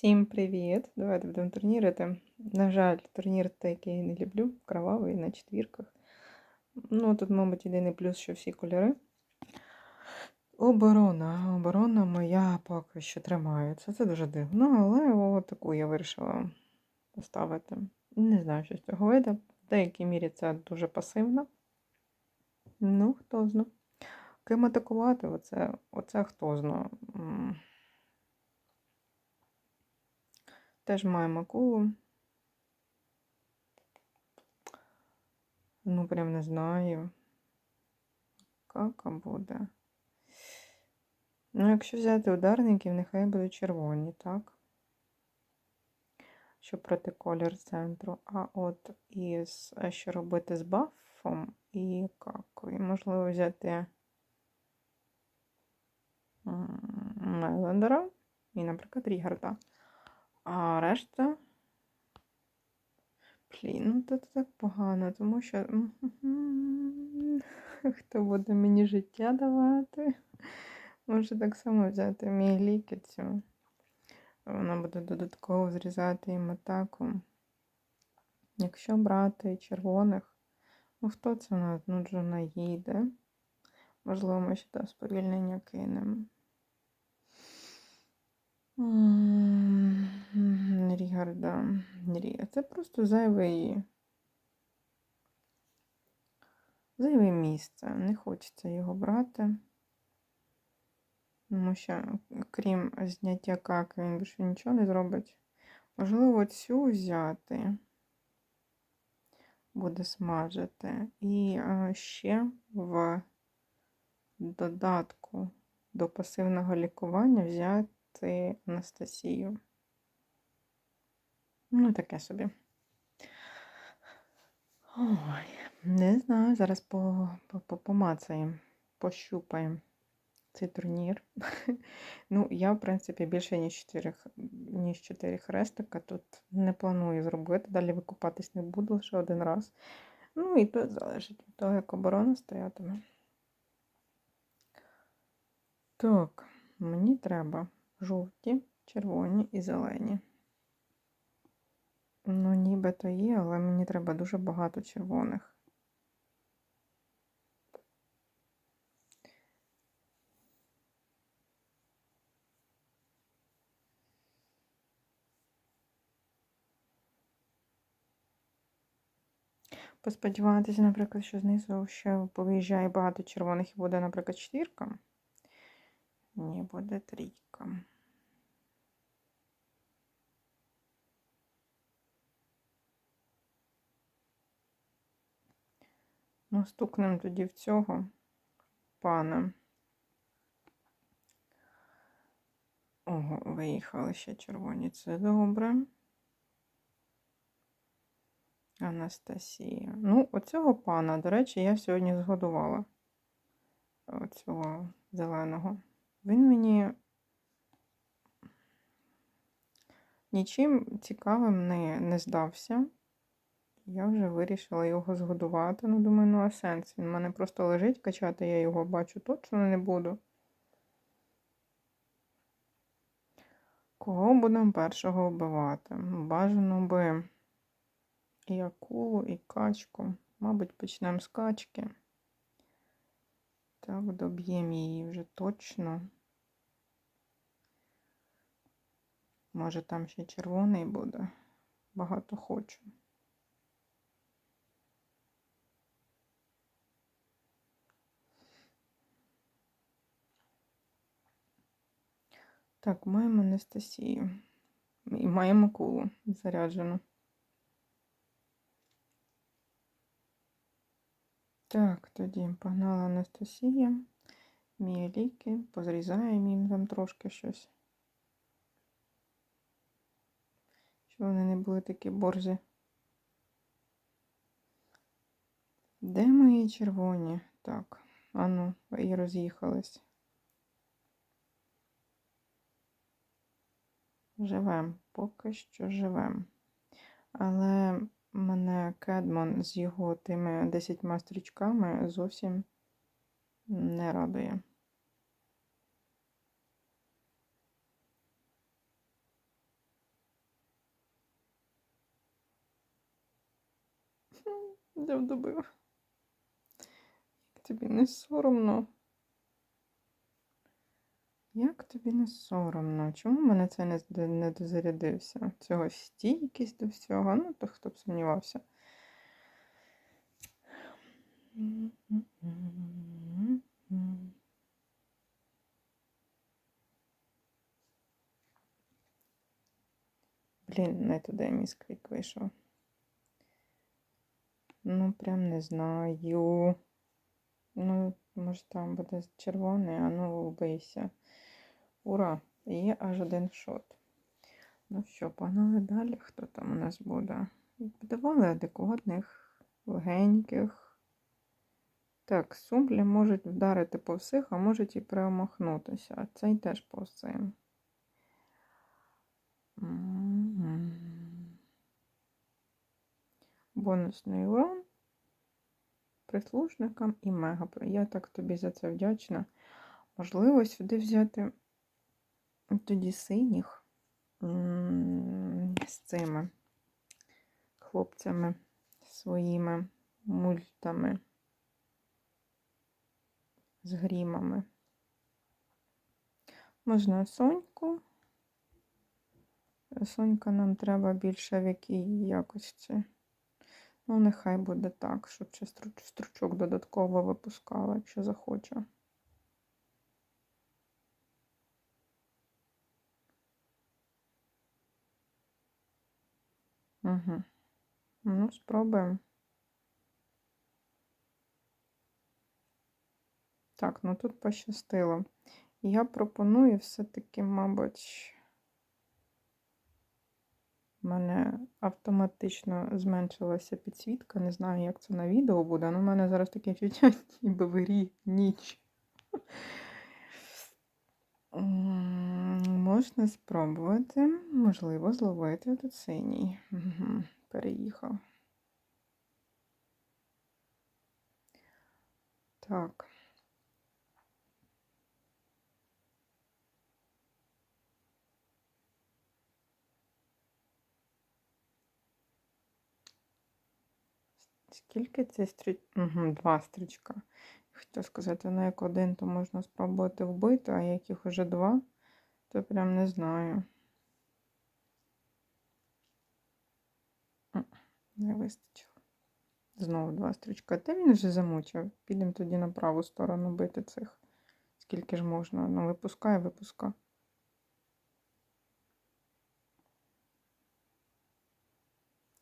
Всім привіт! Давайте будемо турнірити. На жаль, турнір який я не люблю, кровавий на четвірках. Ну, тут, мабуть, єдиний плюс, що всі кольори. Оборона. Оборона моя поки що тримається. Це дуже дивно, але от таку я вирішила поставити. Не знаю, що з цього вийде. В деякій мірі це дуже пасивно. Ну, хто зна. Ким атакувати, оце, оце хто зна. Теж маємо акулу. Ну, прям не знаю. Кака буде. Ну, якщо взяти ударників, нехай будуть червоні, так? Щоб проти колір центру. А от із що робити з бафом і какою? Можливо, взяти Мелендера і, наприклад, Рігарда. А решта. Блін, ну тут так погано, тому що. Хто буде мені життя давати? Може так само взяти мій лікицю. Вона буде додатково зрізати їм атаку. Якщо брати червоних, ну хто це у нас? Ну, Джона їде. Можливо, ми ще там сповільнення кинемо. Рігарда. Рі- Це просто зайвий. Зайве місце. Не хочеться його брати. Тому що, крім зняття каки, він більше нічого не зробить. Можливо, цю взяти. Буде смажити. І е, ще в додатку до пасивного лікування взяти Анастасію. Ну, таке собі. Ой, не знаю, зараз по, по, по, помацаємо, пощупаємо цей турнір. ну, я, в принципі, більше ніж 4, ніж 4 хрестика тут не планую зробити. Далі викупатись не буду лише один раз. Ну, і тут залежить від того, як оборона стоятиме. Так, мені треба жовті, червоні і зелені. Ну, нібито є, але мені треба дуже багато червоних. Посподіватися, наприклад, що знизу ще повиїжджає багато червоних і буде, наприклад, четвірка. Ні, буде трійка. Ну, стукнемо тоді в цього пана. Ого, виїхали ще червоні. Це добре. Анастасія. Ну, оцього пана, до речі, я сьогодні згодувала. Оцього зеленого. Він мені нічим цікавим не, не здався. Я вже вирішила його згодувати. Ну, думаю, ну а сенс. Він в мене просто лежить, качати я його бачу точно не буду. Кого будемо першого вбивати? Бажано би і акулу, і качку. Мабуть, почнемо з качки. Так, доб'ємо її вже точно. Може, там ще червоний буде. Багато хочу. Так, маємо Анастасію. І маємо кулу заряджену. Так, тоді погнала Анастасія. Мій ліки, позрізаємо їм там трошки щось. Щоб вони не були такі борзі. Де мої червоні? Так, ану, і роз'їхались. Живем, поки що живем. Але мене Кедмон з його тими 10 стрічками зовсім не радує. Де вдобив? Як тобі не соромно? Як тобі не соромно? Чому мене це не, не дозарядився? Цього стійкість до всього. Ну, то хто б сумнівався. Блін, не туди мій сквік вийшов. Ну, прям не знаю. Ну, може там буде червоний, а ну вбийся. Ура! Є аж один шот. Ну що, погнали далі. Хто там у нас буде? Подавали адекватних, легеньких. Так, сумлі можуть вдарити по всіх, а можуть і промахнутися. А цей теж по всім. Бонусний урон прислужникам і мега. Я так тобі за це вдячна. Можливо, сюди взяти тоді синіх з цими хлопцями своїми мультами з грімами. Можна соньку. Сонька нам треба більше в якій якості. Ну, нехай буде так, щоб ще струч- стручок додатково випускала, якщо захоче. Угу. Ну, спробуємо. Так, ну тут пощастило. Я пропоную все-таки, мабуть, в мене автоматично зменшилася підсвітка. Не знаю, як це на відео буде, але в мене зараз таке відчуття, ніби в грі ніч. Можна спробувати, можливо, зловити тут синій. Угу. Переїхав. Так. Скільки це стріч... Угу, два стрічка. Хотів сказати, ну як один, то можна спробувати вбити, а як їх уже два, то прям не знаю. Не вистачило. Знову два стрічка. Та він вже замучив. Підемо тоді на праву сторону бити цих. Скільки ж можна? Ну, випускай, випускай.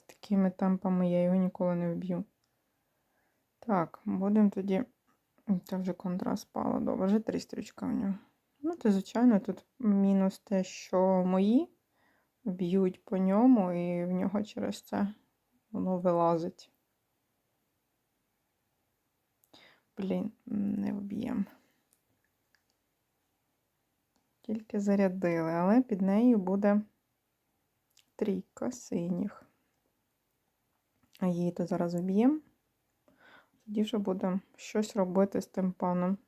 Такими темпами я його ніколи не вб'ю. Так, будемо тоді. Це вже контраст спала. Добре, вже три стрічка в нього. Ну, то, звичайно, тут мінус те, що мої б'ють по ньому, і в нього через це воно вилазить. Блін, не вб'ємо. Тільки зарядили, але під нею буде трійка синіх. А її то зараз вб'ємо. Тоді вже будемо щось робити з тим паном.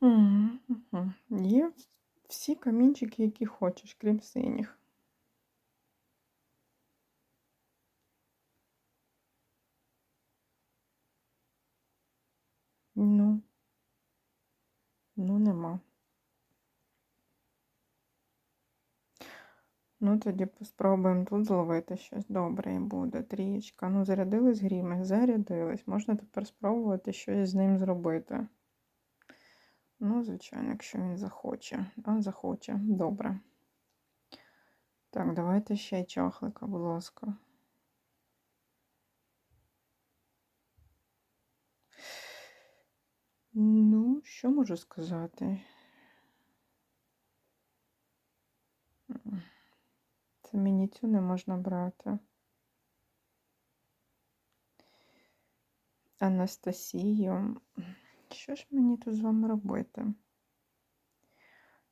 Мгм. Є всі камінчики, які хочеш, крім синіх. Ну, ну нема. Ну, тоді спробуємо тут зловити щось добре і буде. Трієчка. Ну, зарядились гріми, зарядились. Можна тепер спробувати щось з ним зробити. Ну, звичайно, якщо він захоче. А, захоче. Добре. Так, давайте ще й чахлика, будь ласка. Ну, що можу сказати? Це мені цю не можна брати. Анастасію. Що ж мені тут з вами робити?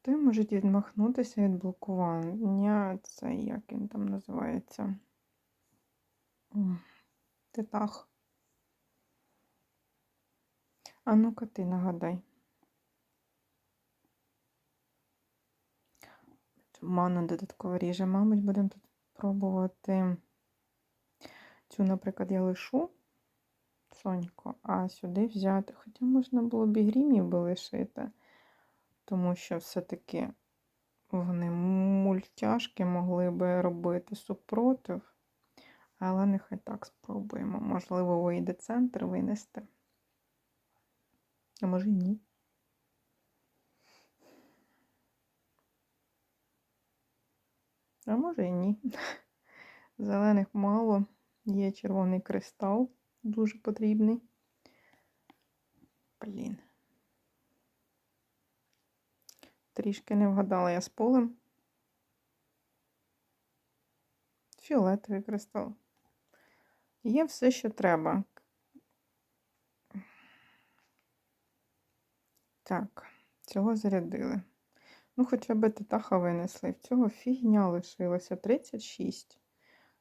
Той можуть відмахнутися від блокування. Це як він там називається? Титах. А ну-ка ти нагадай. Ману додатково ріже. Мабуть, будемо тут пробувати. Цю, наприклад, я лишу соньку, а сюди взяти. Хоча можна було б і грімів би лишити, тому що все-таки вони мультяшки могли би робити супротив. Але нехай так спробуємо. Можливо, вийде центр винести. А може і ні. А може і ні. Зелених мало. Є червоний кристал, дуже потрібний. Блін. Трішки не вгадала я з полем. Фіолетовий кристал. Є все, що треба. Так, цього зарядили. Ну, хоча б титаха винесли. В цього фігня лишилося 36.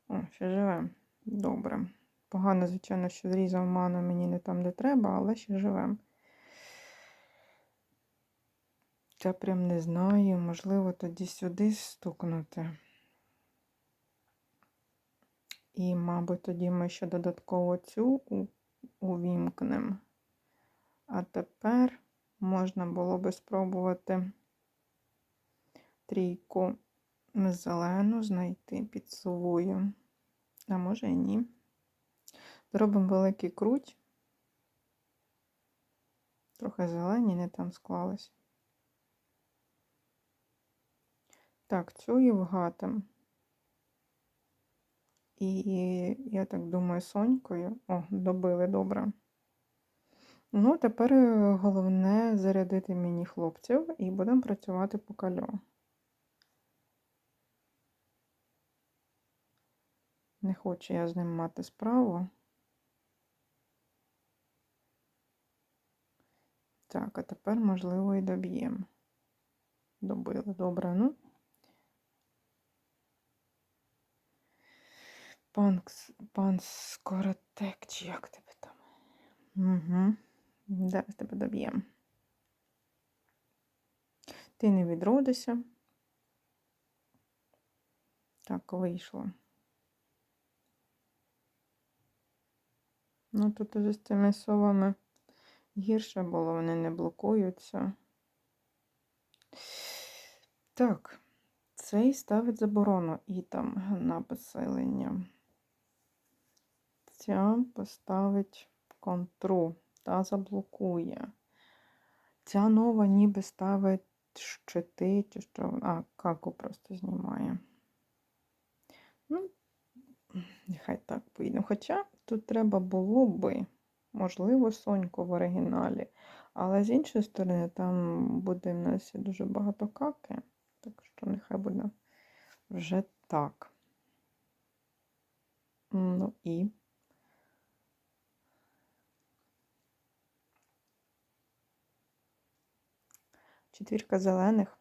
О, ще живе. Добре. Погано, звичайно, що зрізав ману мені не там, де треба, але ще живем. Я прям не знаю, можливо, тоді сюди стукнути. І, мабуть, тоді ми ще додатково цю увімкнемо. А тепер можна було би спробувати трійку зелену знайти під совою. А може і ні. Зробимо великий круть. Трохи зелені не там склалось. Так, цю і. І, я так думаю, сонькою. О, добили добре. Ну, тепер головне зарядити мені хлопців і будемо працювати по кальо. Не хочу я з ним мати справу. Так, а тепер, можливо, і доб'ємо. Добили, добре, ну. Пан, пан Скоротек, чи як тебе там? Угу. Зараз тебе доб'ємо. Ти не відродишся. Так, вийшло. Ну, тут уже з цими совами гірше було, вони не блокуються. Так, цей ставить заборону і там на поселення. Ця поставить контру та заблокує. Ця нова ніби ставить щити, чи що. А, каку просто знімає. Ну, нехай так поїде. Хоча тут треба було би, можливо, соньку в оригіналі. Але з іншої сторони, там буде в нас дуже багато каки. Так що нехай буде вже так. Ну і. Четвірка зелених.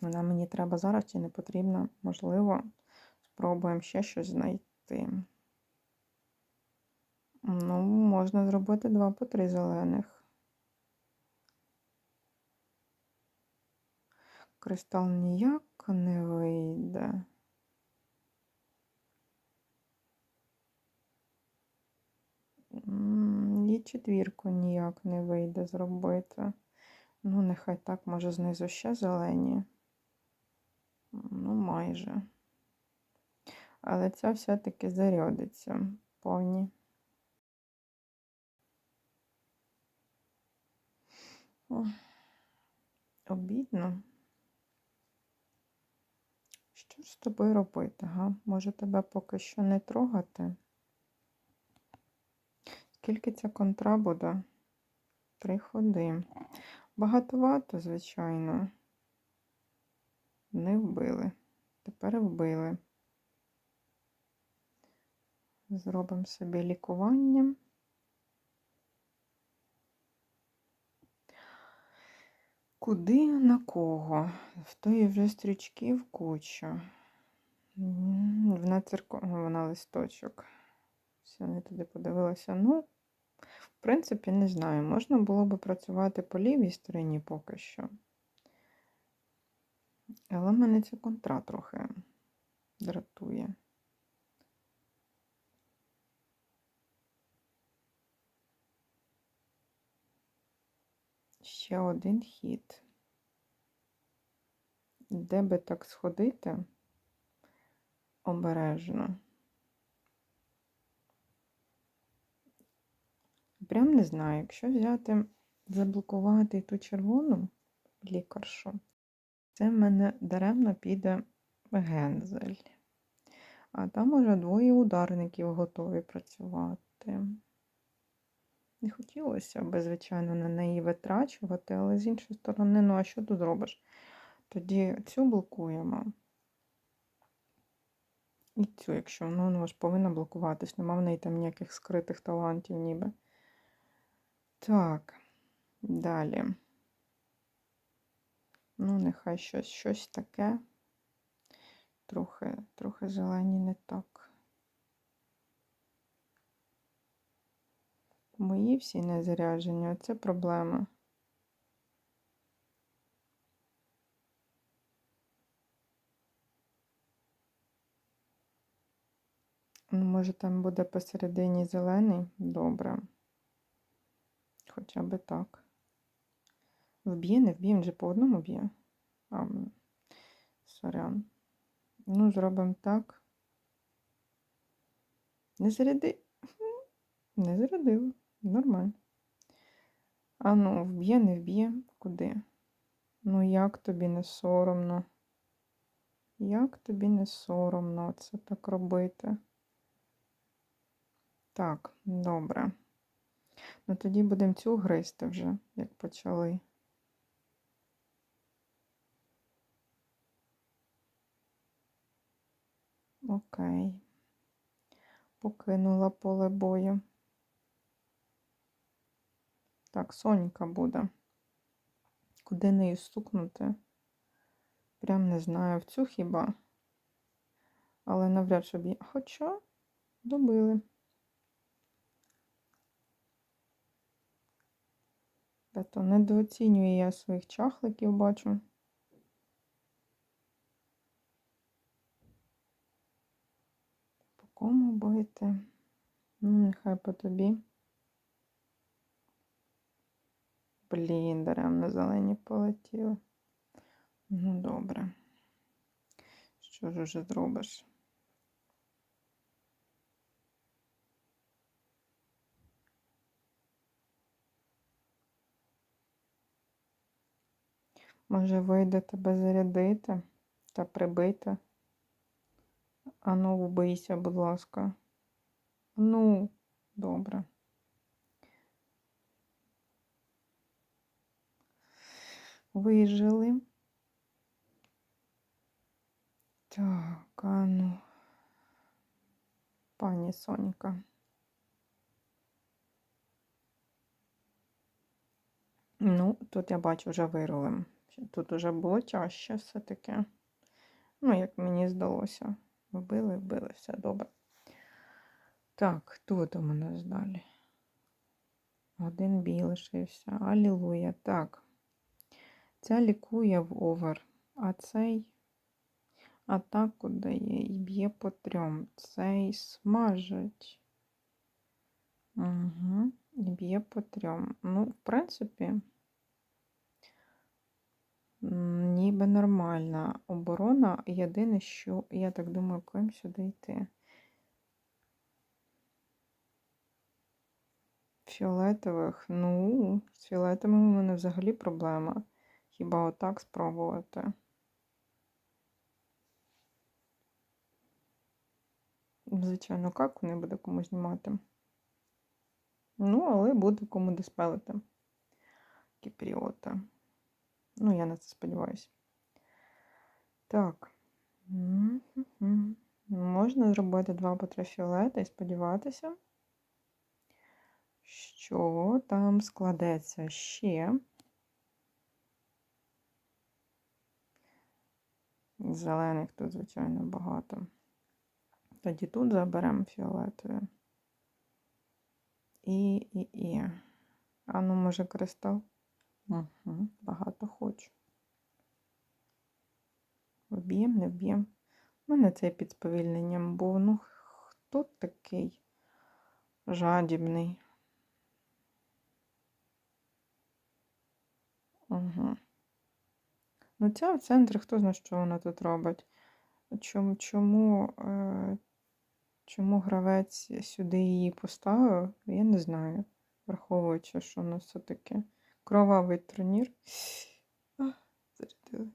Вона мені треба зараз чи не потрібна. Можливо, спробуємо ще щось знайти. Ну, можна зробити два по три зелених. Кристал ніяк не вийде. І четвірку ніяк не вийде зробити. Ну, нехай так, може, знизу ще зелені. Ну, майже. Але ця все-таки зарядиться повні. О, обідно. Що ж з тобою робити, га? Може тебе поки що не трогати? Скільки ця контра буде? Три ходи. Багатовато, звичайно. Не вбили. Тепер вбили. Зробимо собі лікування. Куди на кого? В тої вже стрічків куча. Вона цирко... вона листочок. Все, не туди подивилася. Ну, в принципі, не знаю. Можна було би працювати по лівій стороні поки що. Але мене ця контра трохи дратує. Ще один хід. Де би так сходити обережно. Прям не знаю, якщо взяти, заблокувати ту червону лікаршу, це в мене даремно піде гензель. А там уже двоє ударників готові працювати. Не хотілося б, звичайно, на неї витрачувати, але з іншої сторони, ну а що тут зробиш? Тоді цю блокуємо. І цю, якщо ну, вона ж повинна блокуватись, нема в неї там ніяких скритих талантів ніби. Так, далі. Ну, нехай щось щось таке. Трохи, трохи зелені не так. Мої всі не заряджені, це проблема. Ну, може, там буде посередині зелений? Добре. Хоча би так. Вб'є, не вб'є, він же по одному б'є. Сорян. Ну, зробимо так. Не заряди. Не зарядив. Нормально. А ну, вб'є, не вб'є. Куди? Ну, як тобі не соромно? Як тобі не соромно це так робити? Так, добре. Ну тоді будемо цю гризти вже, як почали. Окей. Покинула поле бою. Так, Сонька буде. Куди нею стукнути? Прям не знаю, в цю хіба. Але навряд чи б Хоча добили. Та то недооцінюю я своїх чахликів, бачу. По кому бити? Ну, нехай по тобі. Блін, даремно зелені полетіли. Ну, добре. Що ж уже зробиш? Може, вийде тебе зарядити та прибити? Ану, вбийся, будь ласка. Ну, добре. Вижили. Так, а ну, пані Сонька. Ну, тут я бачу вже вирулим. Тут уже було тяжче все-таки. Ну, як мені здалося. Вбили, вбили, все добре. Так, хто там у нас далі? Один бій лишився. Алілуя. Так. Ця лікує в овер, а цей атаку дає і б'є по трьом. Цей смажить. Угу. І б'є по трьом. Ну, в принципі ніби нормальна оборона. Єдине, що, я так думаю, коїм сюди йти. Фіолетових, ну, з фіолетовими у мене взагалі проблема. Хіба отак спробувати? Звичайно, как не буде кому знімати. Ну, але буде кому диспелити. Кіпріота. Ну, я на це сподіваюся. Так. Можна зробити два по три фіолета і сподіватися, що там складеться ще. Зелених тут, звичайно, багато. Тоді тут заберемо фіолетові. І, і, і. А ну, може, кристал? Угу, Багато хочу. Вб'єм, не вб'єм. У мене цей під сповільненням був. Ну, хто такий жадібний? Угу. Ну, ця в центрі, хто знає, що вона тут робить? Чому, чому, е, чому гравець сюди її поставив, я не знаю. Враховуючи, що у нас все-таки кровавий турнір. Зарядили.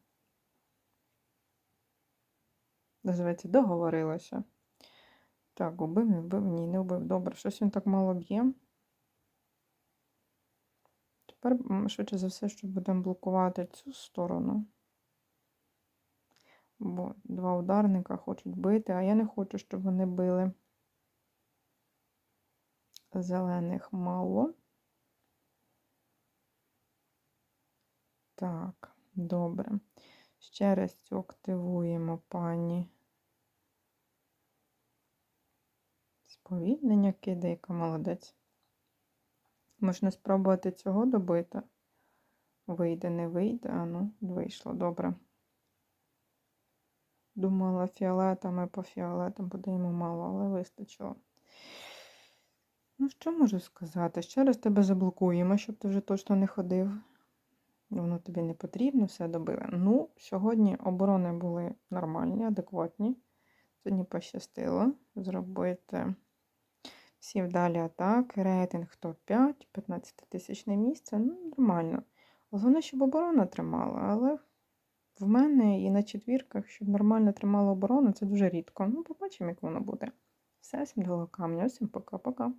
Називається, договорилася. Так, убив, не вбив, ні, не вбив. Добре, щось він так мало б'є. Тепер, швидше за все, що будемо блокувати цю сторону. Бо два ударника хочуть бити, а я не хочу, щоб вони били. Зелених мало. Так, добре. Ще раз активуємо пані. Сповільнення кидає, яка молодець. Можна спробувати цього добити. Вийде, не вийде. А ну, вийшло, добре. Думала фіолетами по фіолетам буде йому мало, але вистачило. Ну, що можу сказати? Ще раз тебе заблокуємо, щоб ти вже точно не ходив. Воно тобі не потрібно, все добили. Ну, сьогодні оборони були нормальні, адекватні. Сьогодні пощастило зробити всі вдалі атаки. Рейтинг топ-5, 15 тисячне місце. Ну, нормально. Головне, щоб оборона тримала, але в мене і на четвірках, щоб нормально тримала оборону, це дуже рідко. Ну, побачимо, як воно буде. Все, всім дало камня, всім пока-пока.